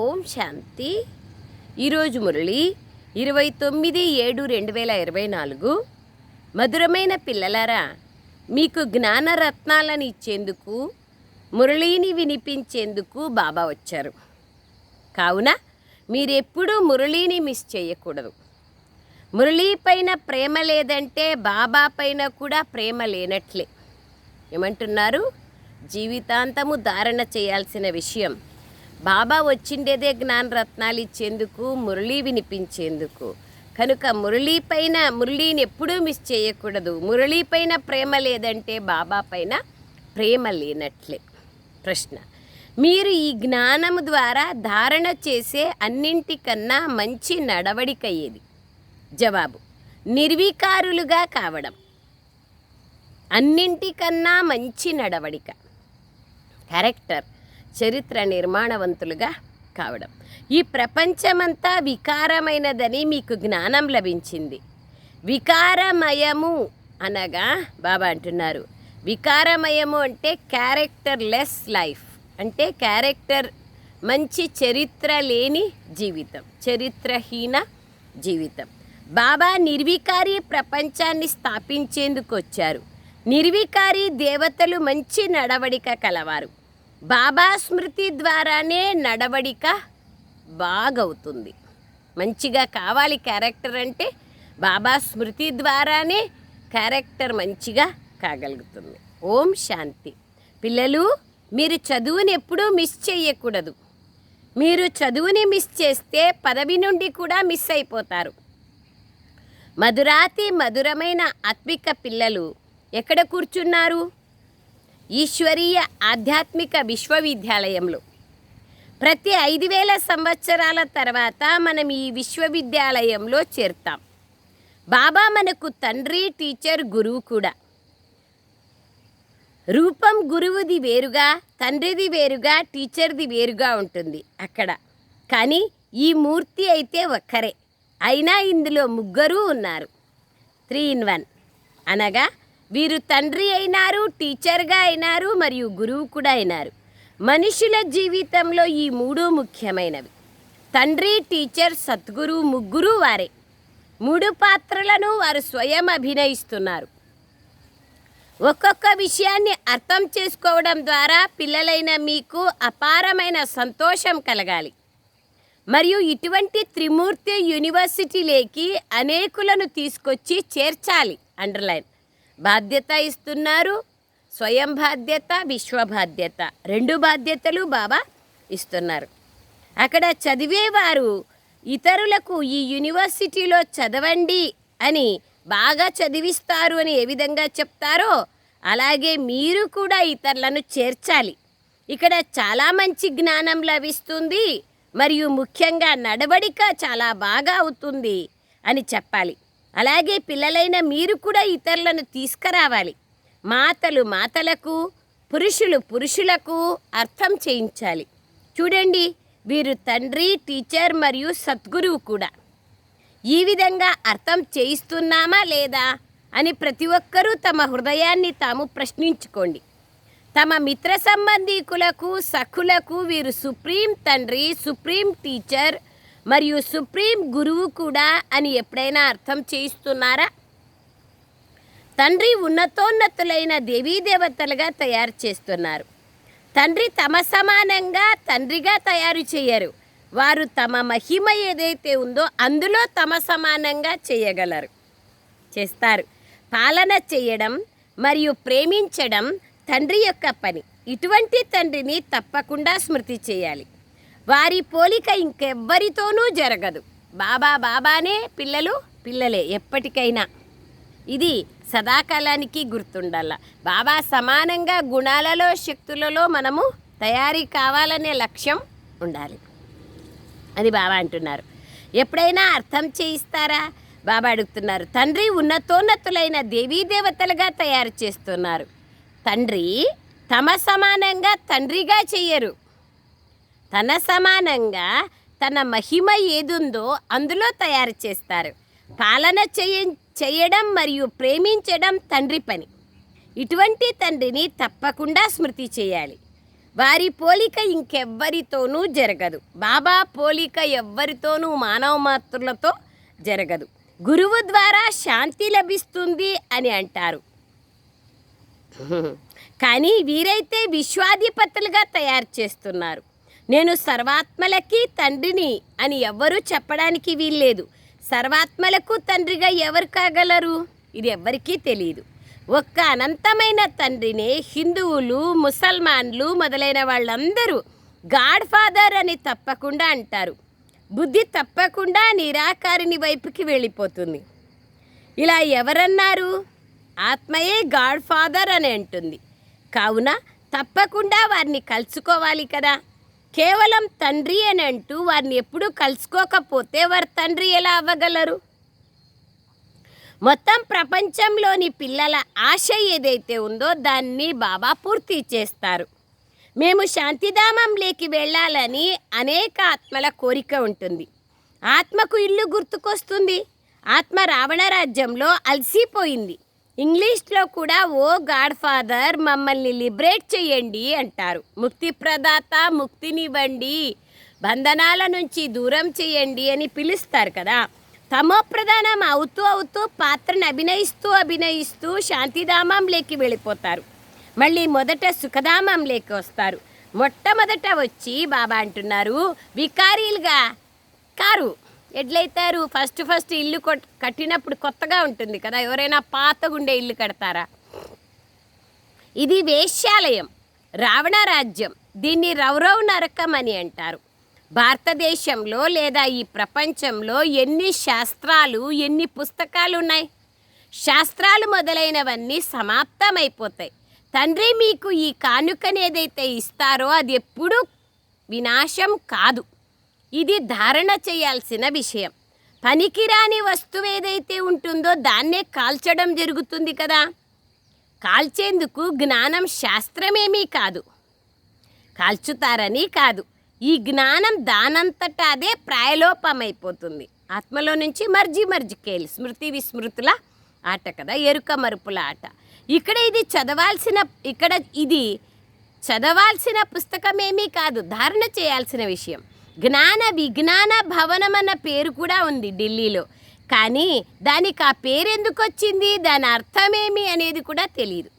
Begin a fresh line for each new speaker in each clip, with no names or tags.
ఓం శాంతి. ఈరోజు మురళి ఇరవై తొమ్మిది ఏడు రెండు వేల ఇరవై నాలుగు. మధురమైన పిల్లలారా మీకు జ్ఞానరత్నాలను ఇచ్చేందుకు మురళిని వినిపించేందుకు బాబా వచ్చారు. కావున మీరెప్పుడూ మురళిని మిస్ చేయకూడదు. మురళీ పైన ప్రేమ లేదంటే బాబా పైన కూడా ప్రేమ లేనట్లే. ఏమంటున్నారు? జీవితాంతము ధారణ చేయాల్సిన విషయం. బాబా వచ్చిండేదే జ్ఞానరత్నాలు ఇచ్చేందుకు మురళి వినిపించేందుకు. కనుక మురళీ పైన మురళీని ఎప్పుడూ మిస్ చేయకూడదు. మురళీ పైన ప్రేమ లేదంటే బాబా పైన ప్రేమ లేనట్లే. ప్రశ్న. మీరు ఈ జ్ఞానము ద్వారా ధారణ చేసే అన్నింటికన్నా మంచి నడవడిక ఏది? జవాబు. నిర్వికారులుగా కావడం. అన్నింటికన్నా మంచి నడవడిక. క్యారెక్టర్ చరిత్ర నిర్మాణవంతులుగా కావడం. ఈ ప్రపంచమంతా వికారమైనదని మీకు జ్ఞానం లభించింది. వికారమయము అనగా బాబా అంటున్నారు. వికారమయము అంటే క్యారెక్టర్ లెస్ లైఫ్ అంటే క్యారెక్టర్ మంచి చరిత్ర లేని జీవితం చరిత్రహీన జీవితం. బాబా నిర్వికారి ప్రపంచాన్ని స్థాపించేందుకు వచ్చారు నిర్వికారి దేవతలు మంచి నడవడిక కలవారు. బాబా స్మృతి ద్వారానే నడవడిక బాగవుతుంది. మంచిగా కావాలి క్యారెక్టర్ అంటే బాబా స్మృతి ద్వారానే క్యారెక్టర్ మంచిగా కాగలుగుతుంది. ఓం శాంతి. పిల్లలు మీరు చదువుని ఎప్పుడూ మిస్ చేయకూడదు మీరు చదువుని మిస్ చేస్తే పదవి నుండి కూడా మిస్ అయిపోతారు. మధురాతి మధురమైన ఆత్మిక పిల్లలు ఎక్కడ కూర్చున్నారు? ఈశ్వరీయ ఆధ్యాత్మిక విశ్వవిద్యాలయంలో. ప్రతి ఐదు వేల సంవత్సరాల తర్వాత మనం ఈ విశ్వవిద్యాలయంలో చేరుతాం. బాబా మనకు తండ్రి టీచర్ గురువు కూడా. రూపం గురువుది వేరుగా తండ్రిది వేరుగా టీచర్ది వేరుగా ఉంటుంది అక్కడ. కానీ ఈ మూర్తి అయితే ఒక్కరే. అయినా ఇందులో ముగ్గురు ఉన్నారు. త్రీ ఇన్ వన్ అనగా వీరు తండ్రి అయినారు టీచర్గా అయినారు మరియు గురువు కూడా అయినారు. మనుషుల జీవితంలో ఈ మూడు ముఖ్యమైనవి. తండ్రి టీచర్ సద్గురు ముగ్గురు వారే. మూడు పాత్రలను వారు స్వయం అభినయిస్తున్నారు. ఒక్కొక్క విషయాన్ని అర్థం చేసుకోవడం ద్వారా పిల్లలైన మీకు అపారమైన సంతోషం కలగాలి. మరియు ఇటువంటి త్రిమూర్తి యూనివర్సిటీలోకి అనేకులను తీసుకొచ్చి చేర్చాలి. అండర్లైన్. బాధ్యత ఇస్తున్నారు. స్వయం బాధ్యత విశ్వ బాధ్యత. రెండు బాధ్యతలు బాబా ఇస్తున్నారు. అక్కడ చదివేవారు ఇతరులకు ఈ యూనివర్సిటీలో చదవండి అని బాగా చదివిస్తారు అని ఏ విధంగా చెప్తారో అలాగే మీరు కూడా ఇతరులను చేర్చాలి. ఇక్కడ చాలా మంచి జ్ఞానం లభిస్తుంది మరియు ముఖ్యంగా నడవడిక చాలా బాగా అవుతుంది అని చెప్పాలి. అలాగే పిల్లలైన మీరు కూడా ఇతరులను తీసుకురావాలి. మాతలు మాతలకు పురుషులు పురుషులకు అర్థం చేయించాలి. చూడండి వీరు తండ్రి టీచర్ మరియు సద్గురువు కూడా. ఈ విధంగా అర్థం చేయిస్తున్నామా లేదా అని ప్రతి ఒక్కరూ తమ హృదయాన్ని తాము ప్రశ్నించుకోండి. తమ మిత్ర సంబంధీకులకు సఖులకు వీరు సుప్రీం తండ్రి సుప్రీం టీచర్ మరియు సుప్రీం గురువు కూడా అని ఎప్పుడైనా అర్థం చేయిస్తున్నారా? తండ్రి ఉన్నతోన్నతులైన దేవతలుగా తయారు చేస్తున్నారు. తండ్రి తమ సమానంగా తండ్రిగా తయారు చేయరు. వారు తమ మహిమ ఏదైతే ఉందో అందులో తమ సమానంగా చేయగలరు. చేస్తారు. పాలన చేయడం మరియు ప్రేమించడం తండ్రి యొక్క పని. ఇటువంటి తండ్రిని తప్పకుండా స్మృతి చేయాలి. వారి పోలిక ఇంకెవ్వరితోనూ జరగదు. బాబా బాబానే పిల్లలు పిల్లలే ఎప్పటికైనా. ఇది సదాకాలానికి గుర్తుండాల. బాబా సమానంగా గుణాలలో శక్తులలో మనము తయారీ కావాలనే లక్ష్యం ఉండాలి. అని బాబా అంటున్నారు. ఎప్పుడైనా అర్థం చేయిస్తారా? బాబా అడుగుతున్నారు. తండ్రి ఉన్నతోన్నతులైన దేవీ దేవతలుగా తయారు చేస్తున్నారు. తండ్రి తమ సమానంగా తండ్రిగా చెయ్యరు. తన సమానంగా తన మహిమ ఏదుందో అందులో తయారు చేస్తారు. పాలన చేయ చేయడం మరియు ప్రేమించడం తండ్రి పని. ఇటువంటి తండ్రిని తప్పకుండా స్మృతి చేయాలి. వారి పోలిక ఇంకెవ్వరితోనూ జరగదు. బాబా పోలిక ఎవ్వరితోనూ మానవ మాతృలతో జరగదు. గురువు ద్వారా శాంతి లభిస్తుంది అని అంటారు. కానీ వీరైతే విశ్వాధిపతులుగా తయారు చేస్తున్నారు. నేను సర్వాత్మలకి తండ్రిని అని ఎవ్వరూ చెప్పడానికి వీల్లేదు. సర్వాత్మలకు తండ్రిగా ఎవరు కాగలరు? ఇది ఎవ్వరికీ తెలియదు ఒక్క అనంతమైన తండ్రినే హిందువులు ముసల్మాన్లు మొదలైన వాళ్ళందరూ గాడ్ ఫాదర్ అని తప్పకుండా అంటారు. బుద్ధి తప్పకుండా నిరాకారిని వైపుకి వెళ్ళిపోతుంది. ఇలా ఎవరన్నారు? ఆత్మయే గాడ్ ఫాదర్ అని అంటుంది. కావున తప్పకుండా వారిని కలుసుకోవాలి కదా. కేవలం తండ్రి అని అంటూ వారిని ఎప్పుడూ కలుసుకోకపోతే వారి తండ్రి ఎలా అవ్వగలరు? మొత్తం ప్రపంచంలోని పిల్లల ఆశ ఏదైతే ఉందో దాన్ని బాబా పూర్తి చేస్తారు. మేము శాంతిధామంలోకి వెళ్ళాలని అనేక ఆత్మల కోరిక ఉంటుంది. ఆత్మకు ఇల్లు గుర్తుకొస్తుంది. ఆత్మ రావణ రాజ్యంలో అలసిపోయింది. ఇంగ్లీష్లో కూడా ఓ గాడ్ ఫాదర్ మమ్మల్ని లిబరేట్ చేయండి అంటారు. ముక్తి ప్రదాత ముక్తినివ్వండి బంధనాల నుంచి దూరం చేయండి అని పిలుస్తారు కదా. తమో ప్రధానం అవుతూ అవుతూ పాత్రను అభినయిస్తూ అభినయిస్తూ శాంతిధామంలోకి వెళ్ళిపోతారు. మళ్ళీ మొదట సుఖధామంలోకి వస్తారు. మొట్టమొదట వచ్చి బాబా అంటున్నారు వికారీలుగా కారు. ఎడ్లైతారు. ఫస్ట్ ఫస్ట్ ఇల్లు కట్టినప్పుడు కొత్తగా ఉంటుంది కదా ఎవరైనా పాతగుండే ఇల్లు కడతారా? ఇది వేశ్యాలయం రావణ రాజ్యం దీన్ని రౌరవ్ నరకం అని అంటారు. భారతదేశంలో లేదా ఈ ప్రపంచంలో ఎన్ని శాస్త్రాలు ఎన్ని పుస్తకాలు ఉన్నాయి? శాస్త్రాలు మొదలైనవన్నీ సమాప్తమైపోతాయి. తండ్రి మీకు ఈ కానుకనేదైతే ఇస్తారో అది ఎప్పుడూ వినాశం కాదు. ఇది ధారణ చేయాల్సిన విషయం. పనికిరాని వస్తువు ఏదైతే ఉంటుందో దాన్నే కాల్చడం జరుగుతుంది కదా. కాల్చేందుకు జ్ఞానం శాస్త్రమేమీ కాదు. కాల్చుతారని కాదు. ఈ జ్ఞానం దానంతటా అదే ప్రాయలోపమైపోతుంది. ఆత్మలో నుంచి మర్జీ మర్జికేలు స్మృతి విస్మృతుల ఆట కదా ఎరుక మరుపుల ఆట. ఇక్కడ ఇది చదవాల్సిన ఇక్కడ ఇది చదవాల్సిన పుస్తకమేమీ కాదు ధారణ చేయాల్సిన విషయం. జ్ఞాన విజ్ఞాన భవనం అన్న పేరు కూడా ఉంది ఢిల్లీలో. కానీ దానికి ఆ పేరు ఎందుకు వచ్చింది? దాని అర్థమేమి అనేది కూడా తెలియదు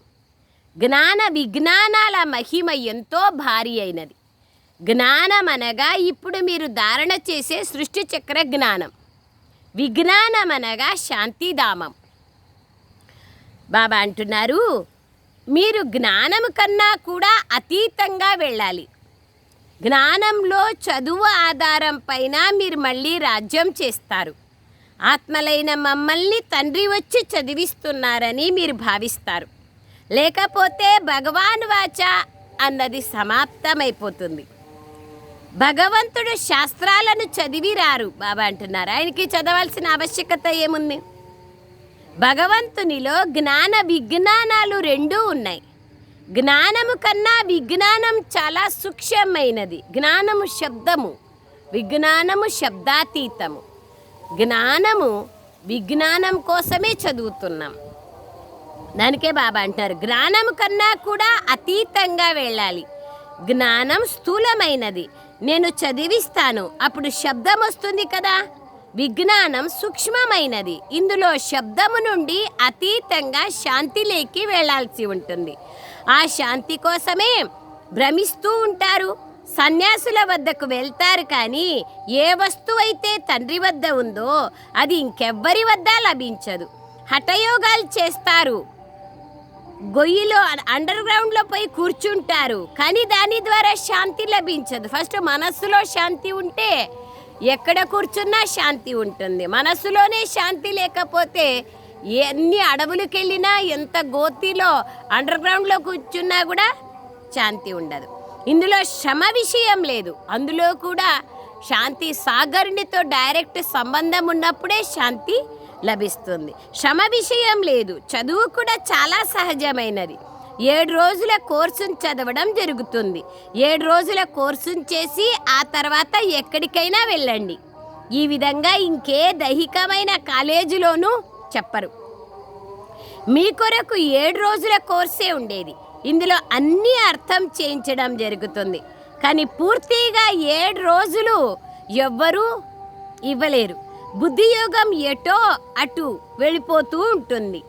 జ్ఞాన విజ్ఞానాల మహిమ ఎంతో భారీ అయినది. జ్ఞానం అనగా ఇప్పుడు మీరు ధారణ చేసే సృష్టి చక్ర జ్ఞానం. విజ్ఞానం అనగా శాంతిధామం. బాబా అంటున్నారు మీరు జ్ఞానం కన్నా కూడా అతీతంగా వెళ్ళాలి. జ్ఞానంలో చదువు ఆధారం పైన మీరు మళ్ళీ రాజ్యం చేస్తారు. ఆత్మలైన మమ్మల్ని తండ్రి వచ్చి చదివిస్తున్నారని మీరు భావిస్తారు. లేకపోతే భగవాన్ వాచ అన్నది సమాప్తమైపోతుంది. భగవంతుడు శాస్త్రాలను చదివి రారు బాబా అంటున్నారు. ఆయనకి చదవాల్సిన ఆవశ్యకత ఏముంది? భగవంతునిలో జ్ఞాన విజ్ఞానాలు రెండూ ఉన్నాయి. జ్ఞానము కన్నా విజ్ఞానం చాలా సూక్ష్మమైనది. జ్ఞానము శబ్దము విజ్ఞానము శబ్దాతీతము. జ్ఞానము విజ్ఞానం కోసమే చదువుతున్నాం. దానికే బాబా అంటారు జ్ఞానము కన్నా కూడా అతీతంగా వెళ్ళాలి. జ్ఞానం స్థూలమైనది. నేను చదివిస్తాను అప్పుడు శబ్దం వస్తుంది కదా. విజ్ఞానం సూక్ష్మమైనది. ఇందులో శబ్దము నుండి అతీతంగా శాంతిలోకి వెళ్ళాల్సి ఉంటుంది. ఆ శాంతి కోసమే భ్రమిస్తూ ఉంటారు. సన్యాసుల వద్దకు వెళ్తారు కానీ ఏ వస్తువైతే తండ్రి వద్ద ఉందో అది ఇంకెవ్వరి వద్ద లభించదు. హఠయోగాలు చేస్తారు. గొయ్యిలో అండర్ గ్రౌండ్లో పోయి కూర్చుంటారు. కానీ దాని ద్వారా శాంతి లభించదు. ఫస్ట్ మనస్సులో శాంతి ఉంటే ఎక్కడ కూర్చున్నా శాంతి ఉంటుంది. మనస్సులోనే శాంతి లేకపోతే ఎన్ని అడవులకు వెళ్ళినా ఎంత గోతిలో అండర్ గ్రౌండ్లో కూర్చున్నా కూడా శాంతి ఉండదు. ఇందులో శ్రమ విషయం లేదు. అందులో కూడా శాంతి సాగరునితో డైరెక్ట్ సంబంధం ఉన్నప్పుడే శాంతి లభిస్తుంది. శ్రమ విషయం లేదు. చదువు కూడా చాలా సహజమైనది. ఏడు రోజుల కోర్సును చదవడం జరుగుతుంది. ఏడు రోజుల కోర్సును చేసి ఆ తర్వాత ఎక్కడికైనా వెళ్ళండి. ఈ విధంగా ఇంకే దైహికమైన కాలేజీలోనూ చెప్పరు. మీ కొరకు ఏడు రోజుల కోర్సే ఉండేది. ఇందులో అన్నీ అర్థం చేయించడం జరుగుతుంది. కానీ పూర్తిగా ఏడు రోజులు ఎవ్వరూ ఇవ్వలేరు. బుద్ధియోగం ఎటో అటు వెళ్ళిపోతూ ఉంటుంది.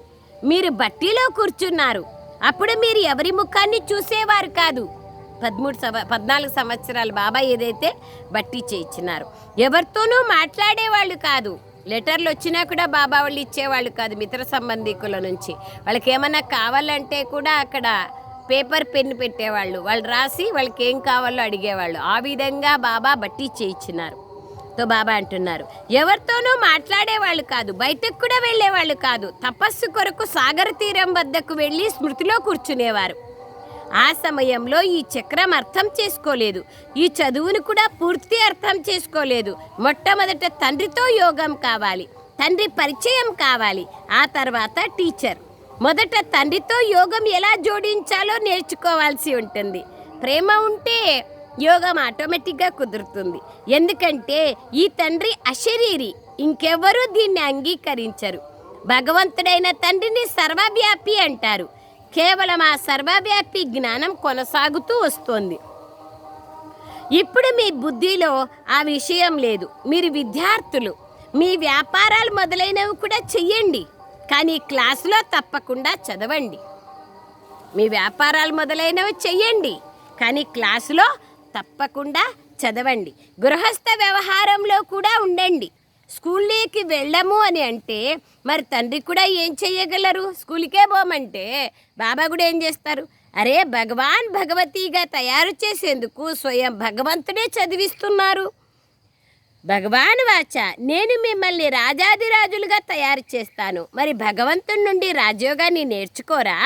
మీరు బట్టీలో కూర్చున్నారు. అప్పుడు మీరు ఎవరి ముఖాన్ని చూసేవారు కాదు. పదమూడు సంవ పద్నాలుగు సంవత్సరాలు బాబాయ్ ఏదైతే బట్టి చేయించినారు ఎవరితోనూ మాట్లాడేవాళ్ళు కాదు. లెటర్లు వచ్చినా కూడా బాబా వాళ్ళు ఇచ్చేవాళ్ళు కాదు మిత్ర సంబంధికుల నుంచి. వాళ్ళకి ఏమన్నా కావాలంటే కూడా అక్కడ పేపర్ పెన్ పెట్టేవాళ్ళు. వాళ్ళు రాసి వాళ్ళకి ఏం కావాలో అడిగేవాళ్ళు. ఆ విధంగా బాబా బట్టి చేయించినారు. తో బాబా అంటున్నారు. ఎవరితోనూ మాట్లాడేవాళ్ళు కాదు. బయటకు కూడా వెళ్ళేవాళ్ళు కాదు. తపస్సు కొరకు సాగర తీరం వద్దకు వెళ్ళి స్మృతిలో కూర్చునేవారు. ఆ సమయంలో ఈ చక్రం అర్థం చేసుకోలేదు. ఈ చదువును కూడా పూర్తి అర్థం చేసుకోలేదు. మొట్టమొదట తండ్రితో యోగం కావాలి. తండ్రి పరిచయం కావాలి. ఆ తర్వాత టీచర్. మొదట తండ్రితో యోగం ఎలా జోడించాలో నేర్చుకోవాల్సి ఉంటుంది. ప్రేమ ఉంటే యోగం ఆటోమేటిక్గా కుదురుతుంది. ఎందుకంటే ఈ తండ్రి అశరీరి. ఇంకెవ్వరూ దీన్ని అంగీకరించరు. భగవంతుడైన తండ్రిని సర్వవ్యాపి అంటారు. కేవలం ఆ సర్వవ్యాపి జ్ఞానం కొనసాగుతూ వస్తోంది. ఇప్పుడు మీ బుద్ధిలో ఆ విషయం లేదు. మీరు విద్యార్థులు. మీ వ్యాపారాలు మొదలైనవి కూడా చెయ్యండి. కానీ క్లాసులో తప్పకుండా చదవండి. మీ వ్యాపారాలు మొదలైనవి చెయ్యండి. కానీ క్లాసులో తప్పకుండా చదవండి. గృహస్థ వ్యవహారంలో కూడా ఉండండి. స్కూల్లోకి వెళ్ళము అని అంటే మరి తండ్రి కూడా ఏం చేయగలరు స్కూల్కే పోమంటే బాబా కూడా ఏం చేస్తారు? అరే భగవాన్ భగవతిగా తయారు చేసేందుకు స్వయం భగవంతుడే చదివిస్తున్నారు. భగవాన్ వాచ నేను మిమ్మల్ని రాజాదిరాజులుగా తయారు చేస్తాను. మరి భగవంతుడి నుండి రాజయోగాన్ని నేర్చుకోరా?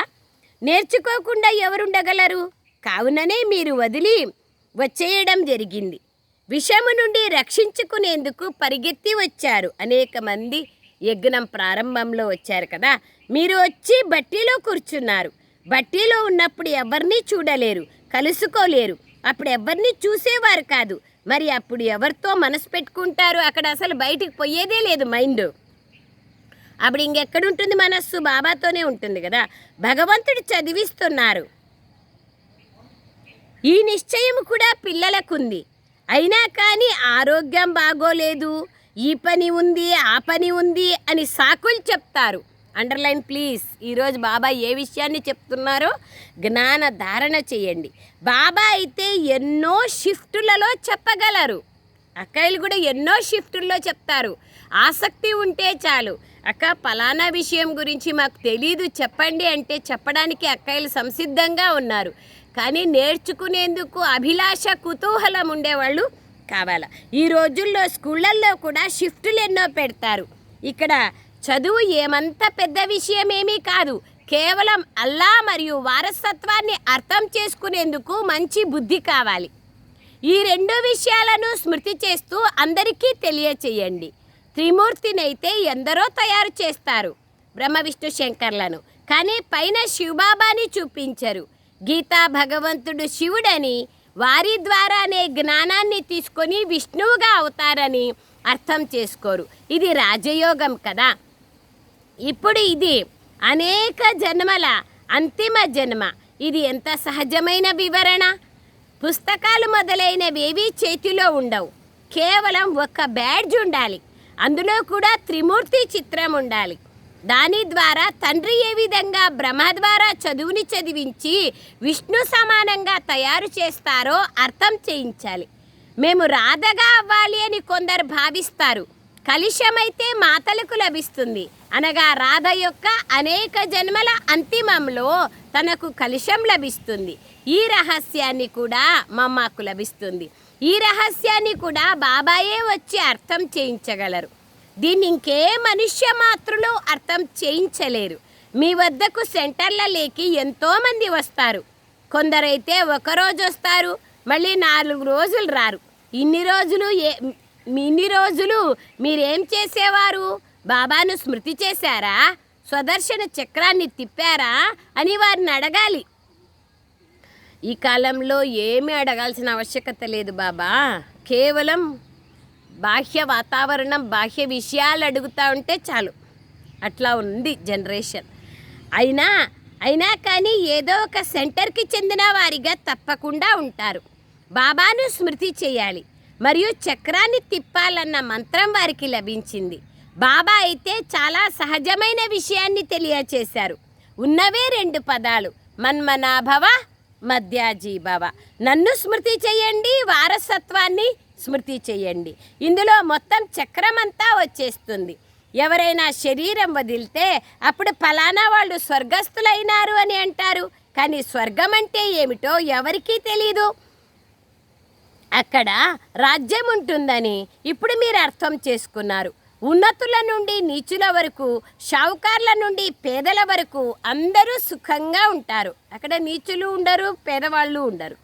నేర్చుకోకుండా ఎవరుండగలరు? కావుననే మీరు వదిలి వచ్చేయడం జరిగింది. విషము నుండి రక్షించుకునేందుకు పరిగెత్తి వచ్చారు. అనేక మంది యజ్ఞం ప్రారంభంలో వచ్చారు కదా. మీరు వచ్చి బట్టీలో కూర్చున్నారు. బట్టీలో ఉన్నప్పుడు ఎవరిని చూడలేరు కలుసుకోలేరు. అప్పుడు ఎవరిని చూసేవారు కాదు. మరి అప్పుడు ఎవరితో మనసు పెట్టుకుంటారు? అక్కడ అసలు బయటికి పోయేదే లేదు మైండ్. అప్పుడు ఇంకెక్కడుంటుంది మనస్సు? బాబాతోనే ఉంటుంది కదా. భగవంతుడు చదివిస్తున్నారు. ఈ నిశ్చయం కూడా పిల్లలకుంది. అయినా కానీ ఆరోగ్యం బాగోలేదు. ఈ పని ఉంది ఆ పని ఉంది అని సాకులు చెప్తారు. Underline please. ఈరోజు బాబా ఏ విషయాన్ని చెప్తున్నారో జ్ఞాన ధారణ చేయండి. బాబా అయితే ఎన్నో షిఫ్టులలో చెప్పగలరు. అక్కయ్యలు కూడా ఎన్నో షిఫ్టుల్లో చెప్తారు. ఆసక్తి ఉంటే చాలు. అక్క పలానా విషయం గురించి మాకు తెలీదు. చెప్పండి అంటే చెప్పడానికి అక్కయ్యలు సంసిద్ధంగా ఉన్నారు. కానీ నేర్చుకునేందుకు అభిలాష కుతూహలం ఉండేవాళ్ళు కావాలా. ఈ రోజుల్లో స్కూళ్ళల్లో కూడా షిఫ్టులు ఎన్నో పెడతారు. ఇక్కడ చదువు ఏమంత పెద్ద విషయమేమీ కాదు. కేవలం అల్లా మరియు వారసత్వాన్ని అర్థం చేసుకునేందుకు మంచి బుద్ధి కావాలి. ఈ రెండు విషయాలను స్మృతి చేస్తూ అందరికీ తెలియచేయండి. త్రిమూర్తినైతే ఎందరో తయారు చేస్తారు. బ్రహ్మ విష్ణు శంకర్లను. కానీ పైన శివబాబాని చూపించరు. గీతా భగవంతుడు శివుడని వారి ద్వారానే జ్ఞానాన్ని తీసుకొని విష్ణువుగా అవుతారని అర్థం చేసుకోరు. ఇది రాజయోగం కదా. ఇప్పుడు ఇది అనేక జన్మల అంతిమ జన్మ. ఇది ఎంత సహజమైన వివరణ? పుస్తకాలు మొదలైనవేవి చేతిలో ఉండవు. కేవలం ఒక బ్యాడ్జ్ ఉండాలి. అందులో కూడా త్రిమూర్తి చిత్రం ఉండాలి. దాని ద్వారా తండ్రి ఏ విధంగా బ్రహ్మ ద్వారా చదువుని చదివించి విష్ణు సమానంగా తయారు చేస్తారో అర్థం చేయించాలి. మేము రాధగా అవ్వాలి అని కొందరు భావిస్తారు. కలిశమైతే మాతలకు లభిస్తుంది. అనగా రాధ యొక్క అనేక జన్మల అంతిమంలో తనకు కలిశం లభిస్తుంది. ఈ రహస్యాన్ని కూడా మమ్మకు లభిస్తుంది. ఈ రహస్యాన్ని కూడా బాబాయే వచ్చి అర్థం చేయించగలరు. దీన్ని ఇంకే మనుష్య మాత్రులు అర్థం చేయించలేరు. మీ వద్దకు సెంటర్లలోకి ఎంతోమంది వస్తారు. కొందరైతే ఒకరోజు వస్తారు మళ్ళీ నాలుగు రోజులు రారు. ఇన్ని రోజులు ఏ ఇన్ని రోజులు మీరేం చేసేవారు? బాబాను స్మృతి చేశారా? స్వదర్శన చక్రాన్ని తిప్పారా? అని వారిని అడగాలి. ఈ కాలంలో ఏమీ అడగాల్సిన ఆవశ్యకత లేదు బాబా. కేవలం బాహ్య వాతావరణం బాహ్య విషయాలు అడుగుతూ ఉంటే చాలు. అట్లా ఉంది జనరేషన్. అయినా అయినా కానీ ఏదో ఒక సెంటర్కి చెందిన వారిగా తప్పకుండా ఉంటారు. బాబాను స్మృతి చేయాలి. మరియు చక్రాన్ని తిప్పాలన్న మంత్రం వారికి లభించింది. బాబా అయితే చాలా సహజమైన విషయాన్ని తెలియచేశారు. ఉన్నవే రెండు పదాలు. మన్మనాభవ మధ్యాజీభవ. నన్ను స్మృతి చేయండి వారసత్వాన్ని స్మృతి చేయండి. ఇందులో మొత్తం చక్రమంతా వచ్చేస్తుంది. ఎవరైనా శరీరం వదిలితే అప్పుడు ఫలానా వాళ్ళు స్వర్గస్థులైనారు అని అంటారు. కానీ స్వర్గం అంటే ఏమిటో ఎవరికీ తెలీదు. అక్కడ రాజ్యం ఉంటుందని ఇప్పుడు మీరు అర్థం చేసుకున్నారు. ఉన్నతుల నుండి నీచుల వరకు షావుకార్ల నుండి పేదల వరకు అందరూ సుఖంగా ఉంటారు. అక్కడ నీచులు ఉండరు పేదవాళ్ళు ఉండరు.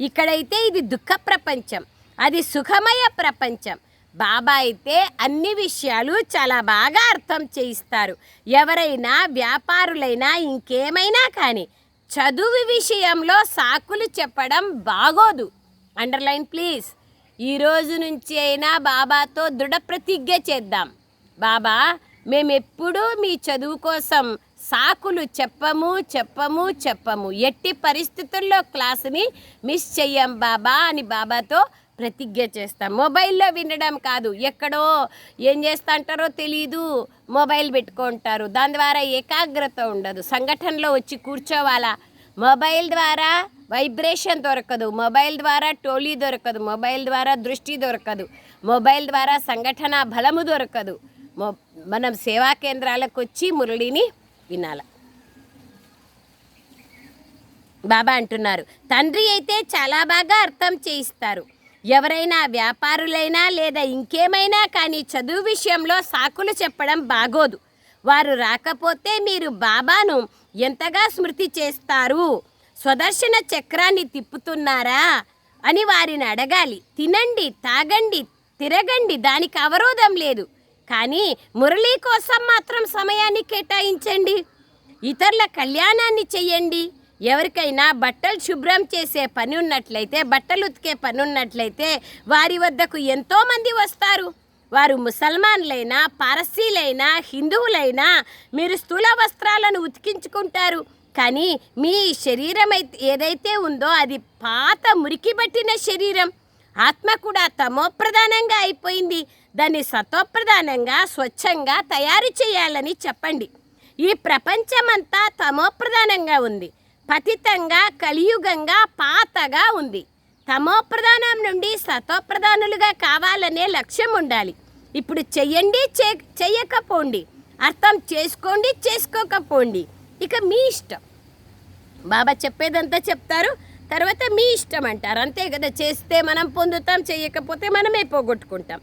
ఇక్కడైతే ఇది దుఃఖ ప్రపంచం. అది సుఖమయ ప్రపంచం. బాబా అయితే అన్ని విషయాలు చాలా బాగా అర్థం చేయిస్తారు. ఎవరైనా వ్యాపారులైనా ఇంకేమైనా కానీ చదువు విషయంలో సాకులు చెప్పడం బాగోదు. అండర్లైన్ ప్లీజ్ ఈ రోజు నుంచి అయినా బాబాతో దృఢ ప్రతిజ్ఞ చేద్దాం. బాబా మేమెప్పుడూ మీ చదువు కోసం సాకులు చెప్పము చెప్పము చెప్పము. ఎట్టి పరిస్థితుల్లో క్లాసుని మిస్ చెయ్యం బాబా అని బాబాతో ప్రతిజ్ఞ చేస్తాం. మొబైల్లో వినడం కాదు. ఎక్కడో ఏం చేస్తా అంటారో తెలీదు. మొబైల్ పెట్టుకుంటారు. దాని ద్వారా ఏకాగ్రత ఉండదు. సంఘటనలో వచ్చి కూర్చోవాలా? మొబైల్ ద్వారా వైబ్రేషన్ దొరకదు. మొబైల్ ద్వారా టోలీ దొరకదు. మొబైల్ ద్వారా దృష్టి దొరకదు. మొబైల్ ద్వారా సంఘటన బలము దొరకదు. మొ మనం సేవా కేంద్రాలకు వచ్చి మురళిని వినాల. బాబా అంటున్నారు. తండ్రి అయితే చాలా బాగా అర్థం చేయిస్తారు. ఎవరైనా వ్యాపారులైనా లేదా ఇంకేమైనా కానీ చదువు విషయంలో సాకులు చెప్పడం బాగోదు. వారు రాకపోతే మీరు బాబాను ఎంతగా స్మృతి చేస్తారు? స్వదర్శన చక్రాన్ని తిప్పుతున్నారా? అని వారిని అడగాలి. తినండి తాగండి తిరగండి దానికి అవరోధం లేదు. కానీ మురళీ కోసం మాత్రం సమయాన్ని కేటాయించండి. ఇతరుల కళ్యాణాన్ని చెయ్యండి. ఎవరికైనా బట్టలు శుభ్రం చేసే పని ఉన్నట్లయితే బట్టలు ఉతికే పని ఉన్నట్లయితే వారి వద్దకు ఎంతోమంది వస్తారు. వారు ముసల్మాన్లైనా పారసీలైనా హిందువులైనా మీరు స్థూల వస్త్రాలను ఉతికించుకుంటారు. కానీ మీ శరీరం అయితే ఏదైతే ఉందో అది పాత మురికి పట్టిన శరీరం. ఆత్మ కూడా తమోప్రధానంగా అయిపోయింది. దాన్ని సతోప్రధానంగా స్వచ్ఛంగా తయారు చేయాలని చెప్పండి. ఈ ప్రపంచమంతా తమోప్రధానంగా ఉంది. పతితంగా కలియుగంగా పాతగా ఉంది. తమోప్రధానం నుండి సతోప్రధానులుగా కావాలనే లక్ష్యం ఉండాలి. ఇప్పుడు చెయ్యండి చే చెయ్యకపోండి. అర్థం చేసుకోండి చేసుకోకపోండి. ఇక మీ ఇష్టం. బాబా చెప్పేదంతా చెప్తారు. తర్వాత మీ ఇష్టం అంటారు. అంతే కదా చేస్తే మనం పొందుతాం చేయకపోతే మనమే పోగొట్టుకుంటాం.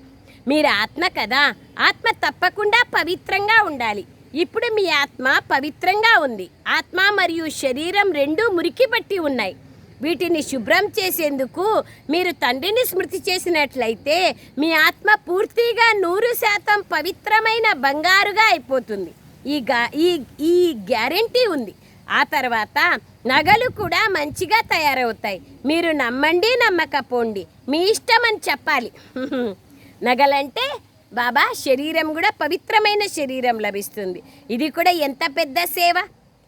మీరు ఆత్మ కదా. ఆత్మ తప్పకుండా పవిత్రంగా ఉండాలి. ఇప్పుడు మీ ఆత్మ పవిత్రంగా ఉంది. ఆత్మ మరియు శరీరం రెండూ మురికి పట్టి ఉన్నాయి. వీటిని శుభ్రం చేసేందుకు మీరు తండ్రిని స్మృతి చేసినట్లయితే మీ ఆత్మ పూర్తిగా నూరు శాతం పవిత్రమైన బంగారుగా అయిపోతుంది. ఈ గా ఈ ఈ గ్యారెంటీ ఉంది. ఆ తర్వాత నగలు కూడా మంచిగా తయారవుతాయి. మీరు నమ్మండి నమ్మకపోండి. మీ ఇష్టం అని చెప్పాలి. నగలంటే బాబా శరీరం కూడా పవిత్రమైన శరీరం లభిస్తుంది. ఇది కూడా ఎంత పెద్ద సేవ?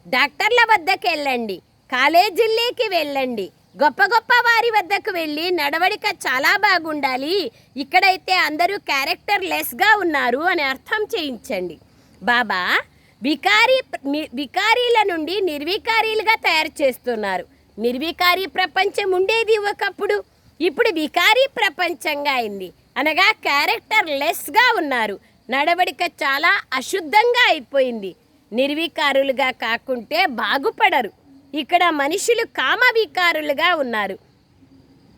డాక్టర్ల వద్దకు వెళ్ళండి కాలేజీల్లోకి వెళ్ళండి. గొప్ప గొప్ప వారి వద్దకు వెళ్ళి నడవడిక చాలా బాగుండాలి. ఇక్కడైతే అందరూ క్యారెక్టర్ లెస్గా ఉన్నారు అని అర్థం చేయించండి. బాబా వికారీ వికారీల నుండి నిర్వికారీలుగా తయారు చేస్తున్నారు. నిర్వికారీ ప్రపంచం ఉండేది ఒకప్పుడు. ఇప్పుడు వికారీ ప్రపంచంగా అయింది. అనగా క్యారెక్టర్ లెస్గా ఉన్నారు. నడవడిక చాలా అశుద్ధంగా అయిపోయింది. నిర్వికారులుగా కాకుంటే బాగుపడరు. ఇక్కడ మనుషులు కామవికారులుగా ఉన్నారు.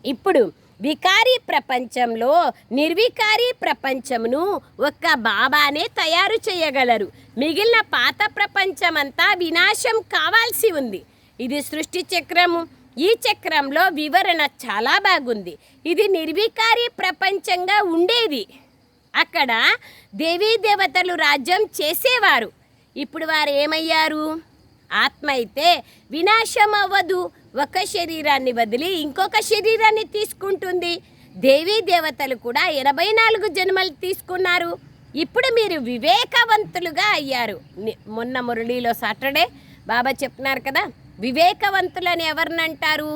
ఇప్పుడు వికారీ ప్రపంచంలో నిర్వికారీ ప్రపంచమును ఒక్క బాబానే తయారు చేయగలరు. మిగిలిన పాత ప్రపంచమంతా వినాశం కావాల్సి ఉంది. ఇది సృష్టి చక్రము. ఈ చక్రంలో వివరణ చాలా బాగుంది. ఇది నిర్వికారి ప్రపంచంగా ఉండేది. అక్కడ దేవీ దేవతలు రాజ్యం చేసేవారు. ఇప్పుడు వారు ఏమయ్యారు? ఆత్మ అయితే వినాశం అవ్వదు ఒక శరీరాన్ని వదిలి ఇంకొక శరీరాన్ని తీసుకుంటుంది. దేవీ దేవతలు కూడా ఎనభై నాలుగు జన్మలు తీసుకున్నారు. ఇప్పుడు మీరు వివేకవంతులుగా అయ్యారు. మొన్న మురళీలో సాటర్డే బాబా చెప్తున్నారు కదా? వివేకవంతులని ఎవరినంటారు?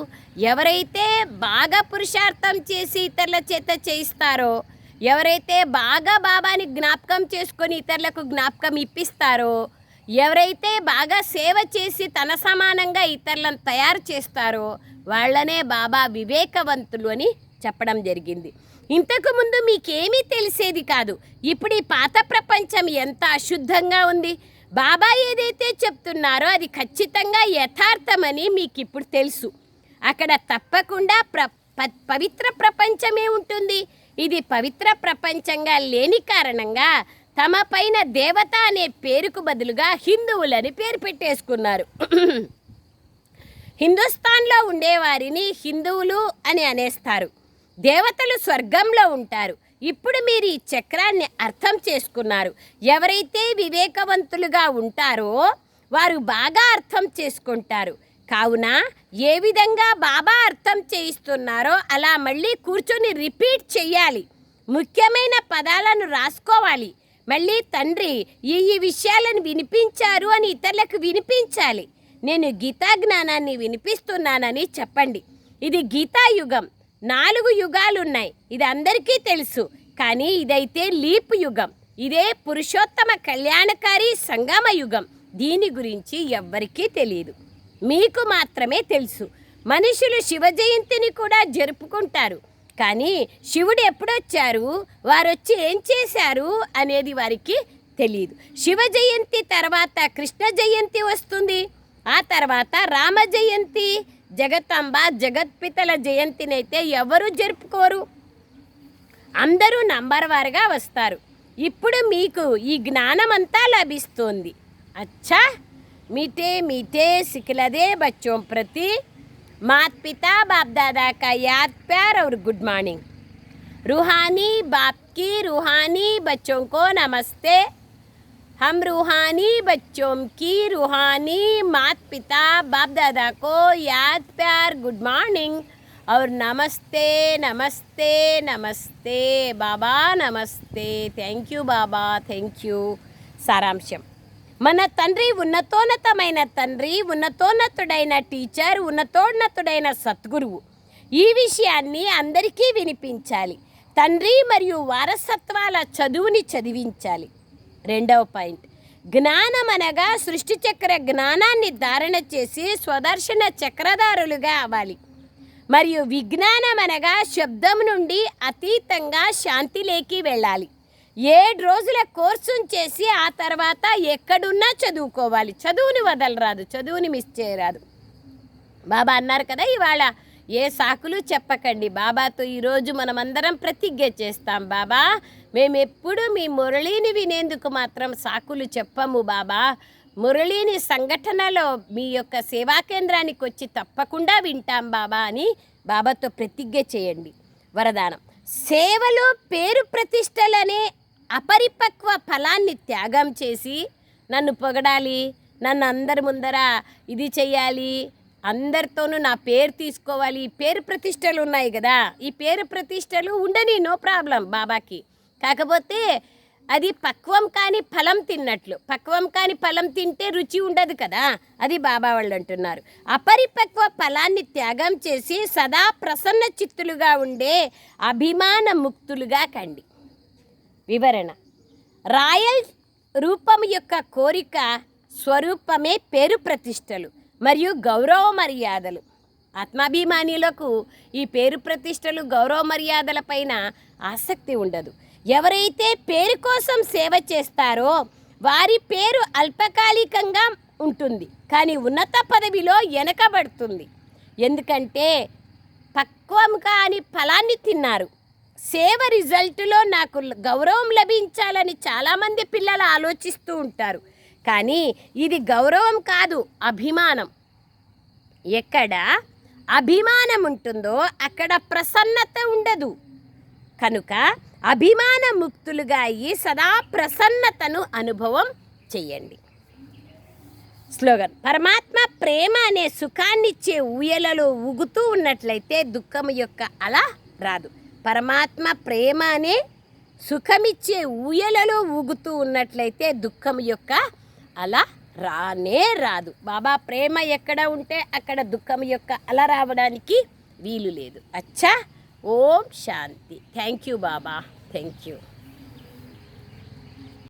ఎవరైతే బాగా పురుషార్థం చేసి ఇతరుల చేత చేయిస్తారో ఎవరైతే బాగా బాబాని జ్ఞాపకం చేసుకొని ఇతరులకు జ్ఞాపకం ఇప్పిస్తారో ఎవరైతే బాగా సేవ చేసి తన సమానంగా ఇతరులను తయారు చేస్తారో వాళ్ళనే బాబా వివేకవంతులు అని చెప్పడం జరిగింది. ఇంతకుముందు మీకేమీ తెలిసేది కాదు. ఇప్పుడు ఈ పాత ప్రపంచం ఎంత అశుద్ధంగా ఉంది. బాబా ఏదైతే చెప్తున్నారో అది ఖచ్చితంగా యథార్థమని మీకు ఇప్పుడు తెలుసు. అక్కడ తప్పకుండా ప్ర ప- పవిత్ర ప్రపంచమే ఉంటుంది. ఇది పవిత్ర ప్రపంచంగా లేని కారణంగా తమ పైన దేవత అనే పేరుకు బదులుగా హిందువులని పేరు పెట్టేసుకున్నారు. హిందుస్థాన్లో ఉండేవారిని హిందువులు అని అనేస్తారు. దేవతలు స్వర్గంలో ఉంటారు. ఇప్పుడు మీరు ఈ చక్రాన్ని అర్థం చేసుకున్నారు. ఎవరైతే వివేకవంతులుగా ఉంటారో వారు బాగా అర్థం చేసుకుంటారు. కావున ఏ విధంగా బాబా అర్థం చేయిస్తున్నారో అలా మళ్ళీ కూర్చొని రిపీట్ చెయ్యాలి. ముఖ్యమైన పదాలను రాసుకోవాలి. మళ్ళీ తండ్రి ఈ ఈ విషయాలను వినిపించారు అని ఇతరులకు వినిపించాలి. నేను గీతా జ్ఞానాన్ని వినిపిస్తున్నానని చెప్పండి. ఇది గీతాయుగం నాలుగు యుగాలు ఉన్నాయి ఇది అందరికీ తెలుసు. కానీ ఇదైతే లీప్ యుగం. ఇదే పురుషోత్తమ కళ్యాణకారి సంగమ యుగం. దీని గురించి ఎవ్వరికీ తెలియదు మీకు మాత్రమే తెలుసు. మనుషులు శివ జయంతిని కూడా జరుపుకుంటారు. కానీ శివుడు ఎప్పుడొచ్చారు? వారు వచ్చి ఏం చేశారు అనేది వారికి తెలియదు శివ జయంతి తర్వాత కృష్ణ జయంతి వస్తుంది. ఆ తర్వాత రామ జయంతి జగతాంబ జగత్పితల జయంతినైతే ఎవరు జరుపుకోరు అందరూ నంబర్ వారుగా వస్తారు ఇప్పుడు మీకు ఈ జ్ఞానమంతా లభిస్తోంది అచ్చా మీటే మీటే సిఖిలదే బచ్చోं ప్రతి मात पिता बाप दादा का याद प्यार और गुड मॉर्निंग रूहानी बाप की रूहानी बच्चों को नमस्ते हम रूहानी बच्चों की रूहानी मात पिता बाप दादा को याद प्यार गुड मॉर्निंग और नमस्ते नमस्ते नमस्ते बाबा नमस्ते thank you Baba thank you సారాంశం మన తండ్రి ఉన్నతోన్నతమైన తండ్రి ఉన్నతోన్నతుడైన టీచర్ ఉన్నతోన్నతుడైన సద్గురువు ఈ విషయాన్ని అందరికీ వినిపించాలి తండ్రి మరియు వారసత్వాల చదువుని చదివించాలి రెండవ పాయింట్. జ్ఞానం అనగా సృష్టి చక్ర జ్ఞానాన్ని ధారణ చేసి స్వదర్శన చక్రధారులుగా అవ్వాలి. మరియు విజ్ఞానం అనగా శబ్దం నుండి అతీతంగా శాంతిలేకి వెళ్ళాలి. ఏడు రోజుల కోర్సును చేసి ఆ తర్వాత ఎక్కడున్నా చదువుకోవాలి. చదువుని వదలరాదు. చదువుని మిస్ చేయరాదు. బాబా అన్నారు కదా ఇవాళ ఏ సాకులు చెప్పకండి బాబాతో ఈరోజు మనమందరం ప్రతిజ్ఞ చేస్తాం బాబా. మేమెప్పుడు మీ మురళిని వినేందుకు మాత్రం సాకులు చెప్పము బాబా. మురళిని సంఘటనలో మీ యొక్క సేవా కేంద్రానికి వచ్చి తప్పకుండా వింటాం బాబా అని బాబాతో ప్రతిజ్ఞ చేయండి. వరదానం. సేవలో పేరు ప్రతిష్టలనే అపరిపక్వ ఫలాన్ని త్యాగం చేసి నన్ను పొగడాలి నన్ను అందరి ముందర ఇది చేయాలి అందరితోనూ నా పేరు తీసుకోవాలి. ఈ పేరు ప్రతిష్టలు ఉన్నాయి కదా. ఈ పేరు ప్రతిష్టలు ఉండని నో ప్రాబ్లం బాబాకి. కాకపోతే అది పక్వం కాని ఫలం తిన్నట్లు. పక్వం కాని ఫలం తింటే రుచి ఉండదు కదా. అది బాబా వాళ్ళు అంటున్నారు. అపరిపక్వ ఫలాన్ని త్యాగం చేసి సదా ప్రసన్న చిత్తులుగా ఉండే అభిమాన ముక్తులుగా కండి. వివరణ. రాయల్ రూపం యొక్క కోరిక స్వరూపమే పేరు ప్రతిష్టలు. మరియు గౌరవ మర్యాదలు. ఆత్మాభిమానిలకు ఈ పేరు ప్రతిష్టలు గౌరవ మర్యాదల పైన ఆసక్తి ఉండదు. ఎవరైతే పేరు కోసం సేవ చేస్తారో వారి పేరు అల్పకాలికంగా ఉంటుంది కానీ ఉన్నత పదవిలో వెనకబడుతుంది ఎందుకంటే పక్వం కాని ఫలాన్ని తిన్నారు. సేవ రిజల్ట్లో నాకు గౌరవం లభించాలని చాలామంది పిల్లలు ఆలోచిస్తూ ఉంటారు. కానీ ఇది గౌరవం కాదు అభిమానం. ఎక్కడ అభిమానం ఉంటుందో అక్కడ ప్రసన్నత ఉండదు. కనుక అభిమాన ముక్తులుగా అయ్యి సదా ప్రసన్నతను అనుభవం చెయ్యండి. స్లోగన్ పరమాత్మ ప్రేమ అనే సుఖాన్నిచ్చే ఊయలలో ఊగుతూ ఉన్నట్లయితే దుఃఖం యొక్క అల రాదు. పరమాత్మ ప్రేమ అనే సుఖమిచ్చే ఊయలలో ఊగుతూ ఉన్నట్లయితే దుఃఖం యొక్క అలా రానే రాదు. బాబా ప్రేమ ఎక్కడ ఉంటే అక్కడ దుఃఖం యొక్క అల రావడానికి వీలు లేదు. అచ్చా ఓం శాంతి. Thank you Baba. Thank you